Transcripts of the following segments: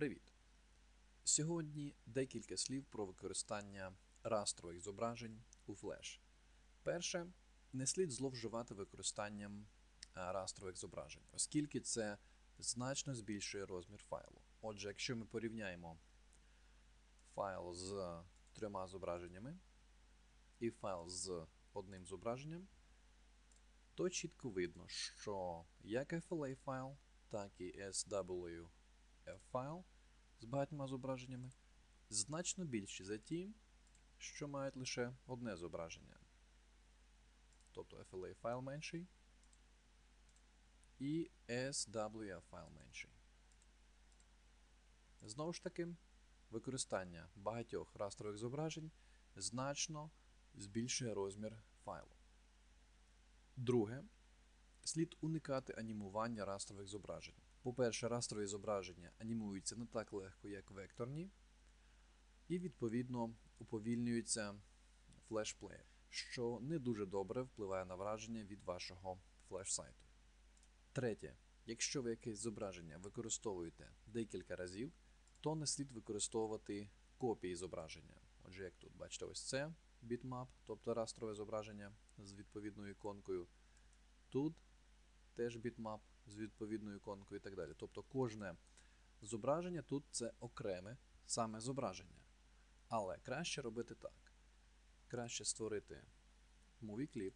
Привіт! Сьогодні декілька слів про використання растрових зображень у Flash. Перше, не слід зловживати використанням е, растрових зображень, оскільки це значно збільшує розмір файлу. Отже, якщо ми порівняємо файл з трьома зображеннями і файл з одним зображенням, то чітко видно, що як FLA файл, так і SWF файл з багатьма зображеннями значно більші за ті, що мають лише одне зображення. Тобто FLA файл менший і SWF файл менший. Знову ж таки, використання багатьох растрових зображень значно збільшує розмір файлу. Друге, слід уникати анімування растрових зображень. По-перше, растрові зображення анімуються не так легко, як векторні, і, відповідно, уповільнюється флешплеєр, що не дуже добре впливає на враження від вашого флеш-сайту. Третє, якщо ви якесь зображення використовуєте декілька разів, то не слід використовувати копії зображення. Отже, як тут, бачите, ось це бітмап, тобто растрове зображення з відповідною іконкою. Тут теж бітмап з відповідною іконкою і так далі. Тобто кожне зображення тут це окреме саме зображення. Але краще робити так. Краще створити movie clip,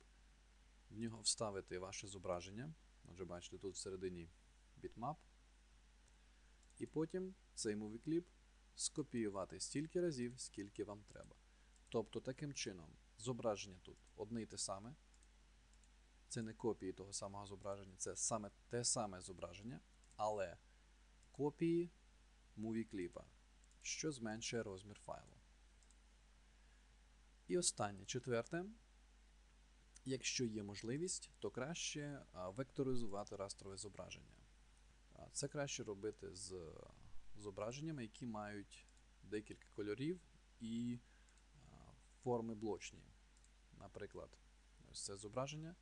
в нього вставити ваше зображення. Отже, бачите, тут всередині бітмап. І потім цей movie clip скопіювати стільки разів, скільки вам треба. Тобто, таким чином, зображення тут одне й те саме. Це не копії того самого зображення, це саме те саме зображення, але копії муві що зменшує розмір файлу. І останнє, четверте. Якщо є можливість, то краще векторизувати растрове зображення. Це краще робити з зображеннями, які мають декілька кольорів і форми блочні. Наприклад, ось це зображення.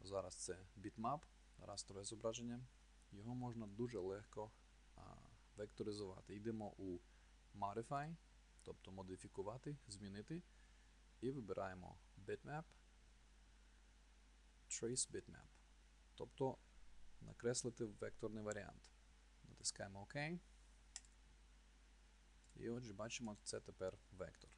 Зараз це бітмап, растрове зображення. Його можна дуже легко а, векторизувати. Йдемо у Modify, тобто модифікувати, змінити. І вибираємо Bitmap, Trace Bitmap. Тобто накреслити векторний варіант. Натискаємо ОК. І отже, бачимо, це тепер вектор.